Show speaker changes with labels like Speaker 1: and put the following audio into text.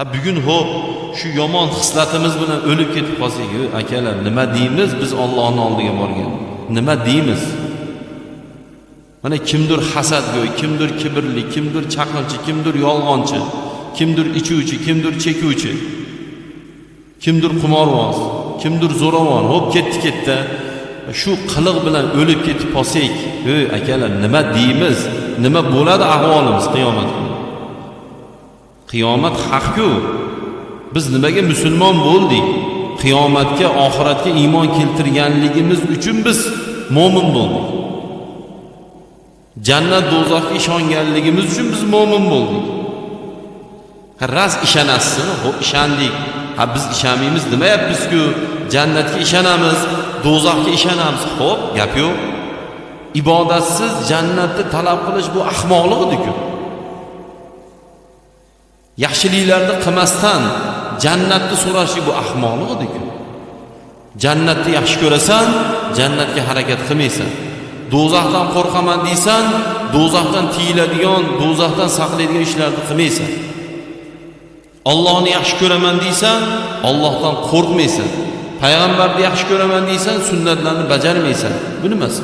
Speaker 1: ha bugun ho'p shu yomon xislatimiz bilan o'lib ketib qolsak "Ey akalar nima deymiz biz Allohning oldiga borgan? Nima deymiz? Mana kimdir hasadgo'y kimdir kibrli kimdir chaqimchi kimdir yolg'onchi kimdir ichuvchi kimdir chekuvchi kimdir qimorvoz kimdir zo'ravon hop ketdi ketdi. Shu qiliq bilan o'lib ketib qolsak ey akalar nima deymiz? Nima bo'ladi ahvolimiz qiyomat kuni qiyomat haqku. Biz nimaga musulmon bo'ldik? Qiyomatga oxiratga iymon keltirganligimiz uchun biz mo'min bo'ldik. Jannat do'zaxga ishonganligimiz uchun biz mo'min bo'ldik. Ha ras ishonasizmi? Ho'p ishondik. Ha biz ishonmaymiz demayapmizku. Jannatga ishonamiz do'zaxga ishonamiz. Ho'p gap yo'q. İbodatsiz jannatni talab qilish bu ahmoqlik ediku yaxshiliklarni qilmasdan jannatni so'rashlik bu ahmoqlik ediku jannatni yaxshi ko'rasan jannatga harakat qilmaysan. Do'zaxdan qo'rqaman deysan do'zaxdan tiyiladigan do'zaxdan saqlaydigan ishlarni qilmaysan. Ollohni yaxshi ko'raman deysan ollohdan qo'rqmaysan. Payg'ambarni yaxshi ko'raman deysan sunnatlarni bajarmaysan. Bu nimasi